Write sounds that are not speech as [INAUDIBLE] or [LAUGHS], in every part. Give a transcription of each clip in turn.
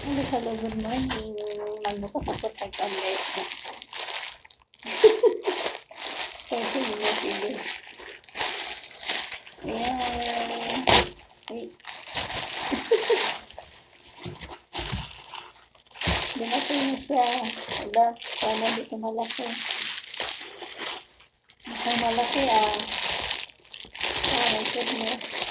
Hello, hello, good morning. Magbukas ako sa guys. Kasi minasili. Ayan. Wait. Binati na siya. Wala, sana dito malaki. Mukhang malaki ah. Oh my goodness.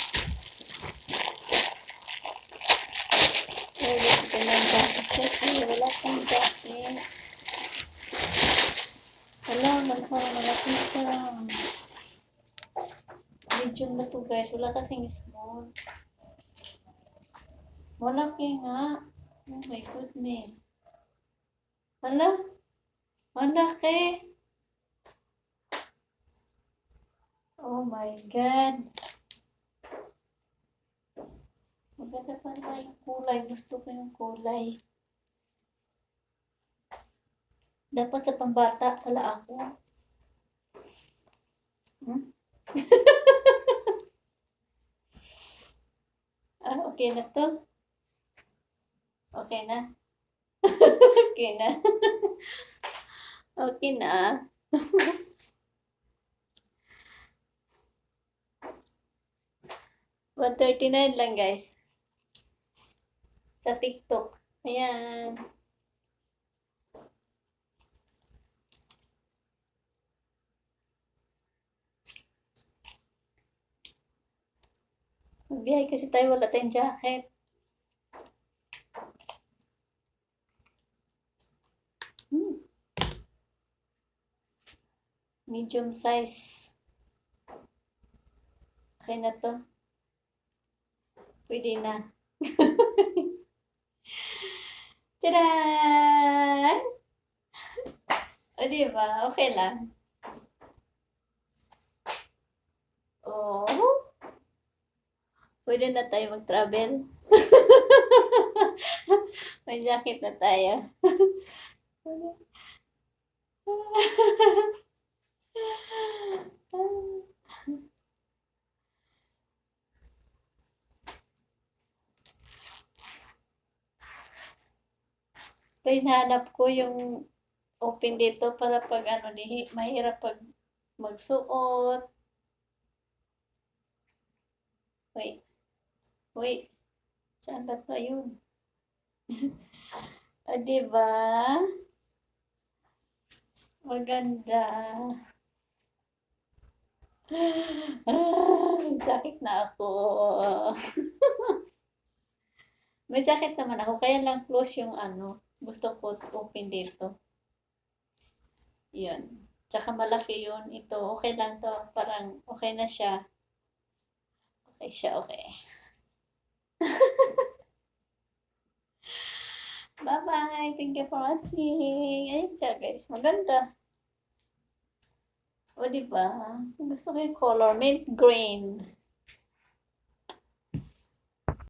Medium na to guys. Wala kasing small. Malaki nga. Oh my goodness. Hala? Malaki. Oh my God. Maganda pa naman yung kulay. Gusto ko yung kulay. Dapat sa pambata pala ako. Hmm? [LAUGHS] ah, okay na to? Okay na? [LAUGHS] okay na? [LAUGHS] okay na? [LAUGHS] One thirty nine lang guys. Sa TikTok. Ayan. Magbihay kasi tayo, wala tayong jacket. Hmm. Medium size. Okay na to. Pwede na. [LAUGHS] Tadaan! O, diba? Okay lang. Oh. Pwede na tayo mag-travel. [LAUGHS] May jacket na tayo. Ito hinahanap ko yung open dito para pag ano, di, mahirap pag magsuot. Wait. Wait. Saan ba to? Ayun. o, [LAUGHS] diba? Maganda. Ah, [LAUGHS] jacket na ako. [LAUGHS] may jacket naman ako, kaya lang close yung ano. Gusto ko open dito. Yun. Tsaka malaki yun. Ito, okay lang to. Parang okay na siya. Okay siya, okay. [LAUGHS] Bye-bye. Thank you for watching. Ayun siya, guys. Maganda. O, diba? Gusto ko yung color. Mint green.